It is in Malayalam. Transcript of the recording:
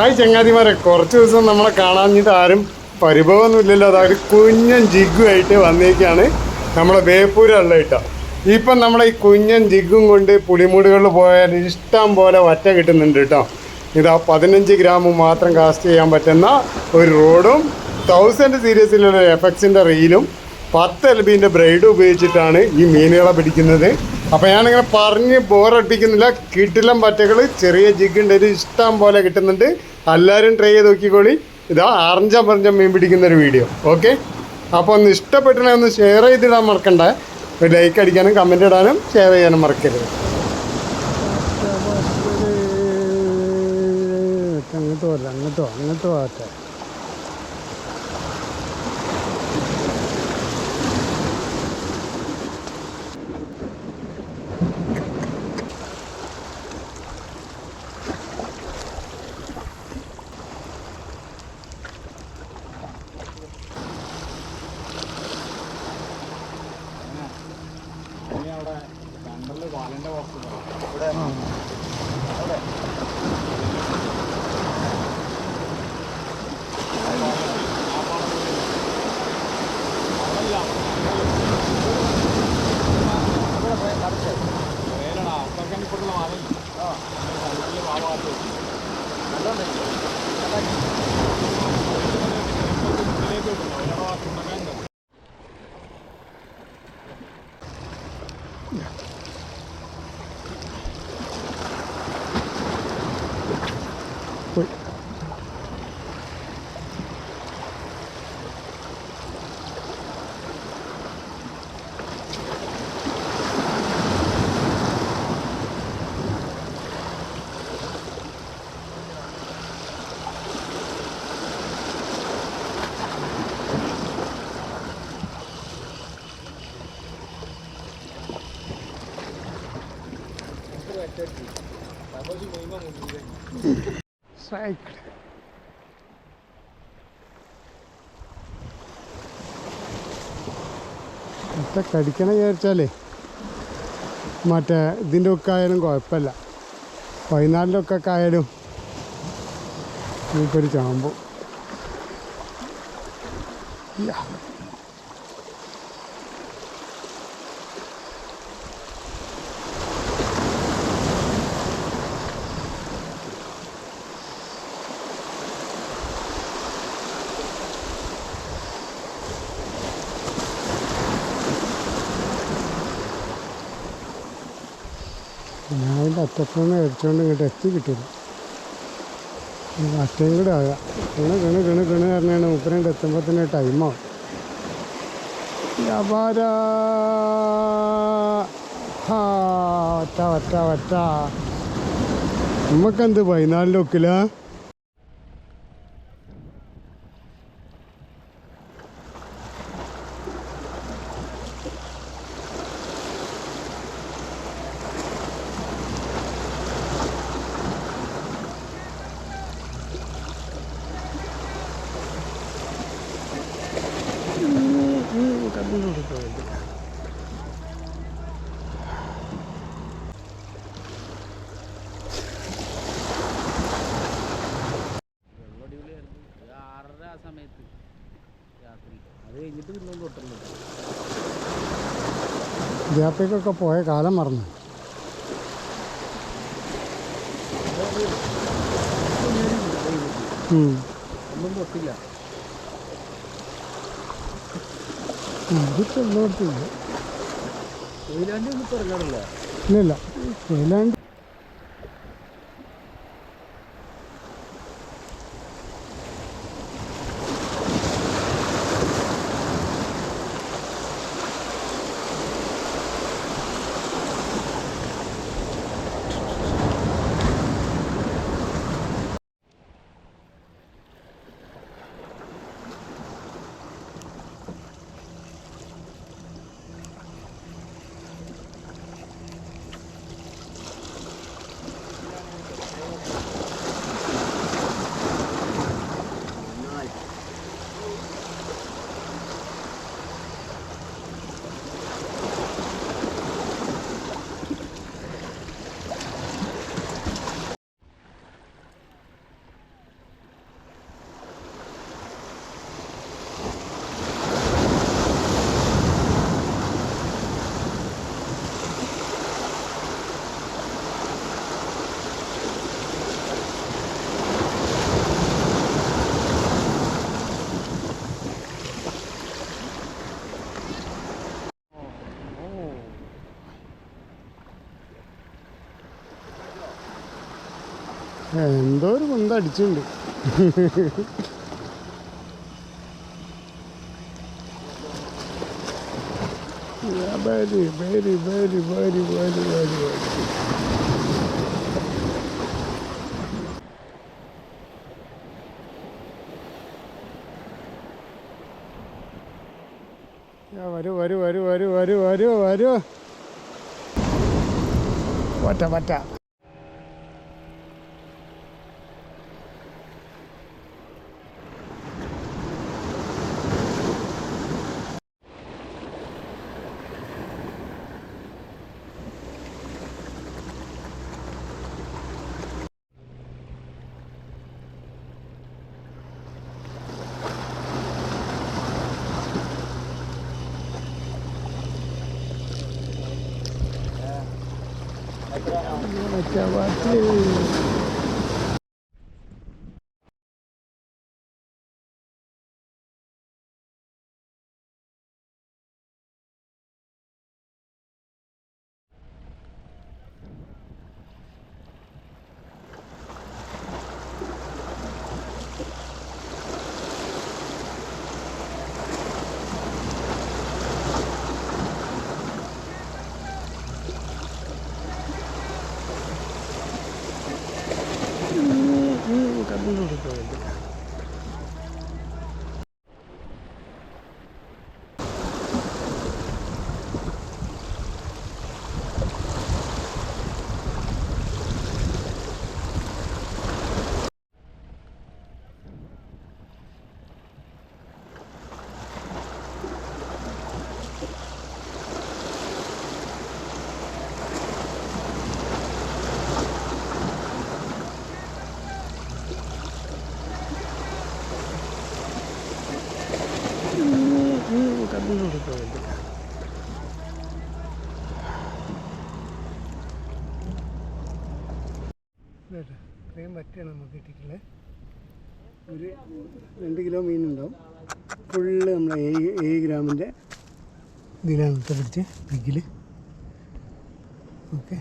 ഹായ് ചങ്ങാതിമാരെ കുറച്ച് ദിവസം നമ്മളെ കാണാഞ്ഞിട്ട് ആരും പരിഭവമൊന്നുമില്ലല്ലോ. അതായത് കുഞ്ഞൻ ജിഗുമായിട്ട് വന്നേക്കാണ് നമ്മളെ വേപ്പൂരുള്ള ഇട്ട. ഇപ്പം നമ്മളെ ഈ കുഞ്ഞൻ ജിഗും കൊണ്ട് പുളിമൂടുകളിൽ പോയാൽ ഇഷ്ടം പോലെ വറ്റ കിട്ടുന്നുണ്ട് കേട്ടോ. ഇതാ പതിനഞ്ച് ഗ്രാം മാത്രം കാസ്റ്റ് ചെയ്യാൻ പറ്റുന്ന ഒരു റോഡും തൗസൻഡ് സീരീസിലുള്ള എഫക്സിന്റെ റീലും പത്ത് എൽ ബിന്റെ ബ്രൈഡ് ഉപയോഗിച്ചിട്ടാണ് ഈ മീനുകളെ പിടിക്കുന്നത്. അപ്പോൾ ഞാനിങ്ങനെ പറഞ്ഞ് ബോറടിപ്പിക്കുന്നില്ല. കിട്ടിലം പറ്റകൾ ചെറിയ ജിഗുണ്ട് ഇത് ഇഷ്ടം പോലെ കിട്ടുന്നുണ്ട്. എല്ലാവരും ട്രൈ ചെയ്ത് നോക്കിക്കോളി. ഇതാ അറഞ്ചം പറഞ്ഞ മീൻ പിടിക്കുന്ന ഒരു വീഡിയോ ഓക്കെ അപ്പോൾ ഒന്ന് ഇഷ്ടപ്പെട്ടിനെ ഒന്ന് ഷെയർ ചെയ്തിടാൻ മറക്കണ്ട. ഒരു ലൈക്ക് അടിക്കാനും കമന്റ് ഇടാനും ഷെയർ ചെയ്യാനും മറക്കരുത്. അങ്ങോട്ട് അങ്ങോട്ടോ അങ്ങോട്ട് പോകട്ടെ പോയി സൈക്കിൾ മറ്റേ കടിക്കണം വിചാരിച്ചാലേ. മറ്റേ ഇതിന്റെ ഒക്കെ ആയാലും കുഴപ്പമില്ല. പതിനാലിന്റെ ഒക്കെ ആയാലും നമുക്കൊരു ചാമ്പു. യാ. അറ്റത്തുനിന്ന് അടിച്ചുകൊണ്ട് ഇങ്ങോട്ട് എത്തി കിട്ടില്ല അറ്റയും കൂടെ ആകാം. കിണ് കിണ് കിണ് കിണ് പറഞ്ഞാണ് മുപ്പരണ്ട് എത്തുമ്പോൾ തന്നെ ടൈമാവും വ്യാപാര ഒറ്റ ഒറ്റ ഒറ്റ നമുക്കെന്ത് പതിനാലിന്റെ ഒരു ആറര ആ സമയത്ത് രാത്രി അത് കഴിഞ്ഞിട്ട് പിന്നെ ഗ്യാപ്പിക്കൊക്കെ പോയ കാലം മറന്നു. ഒന്നും തൊട്ടില്ല ഇതിപ്പോ എല്ലായിടത്തും ഇല്ല. കൊയിലാണ്ടി ഒന്നും എന്തോ ഒരു കുന്ത very, very, very, very, very, very, very. Yeah, വരൂ വരൂ വരൂ വരൂ വരൂ വരൂ. വരൂ പറ്റ പറ്റ പറ്റ പറ്റ കണ്ണൂർ ഇത്രയും പറ്റിയാണ് നമുക്ക് കിട്ടിയിട്ടുള്ളത് ഒരു രണ്ട് കിലോ മീനുണ്ടാവും ഫുള്ള് നമ്മളെ ഏഴ് ഏഴ് ഗ്രാമിന്റെ ഇതിലാണ് പിടിച്ച് ഓക്കെ.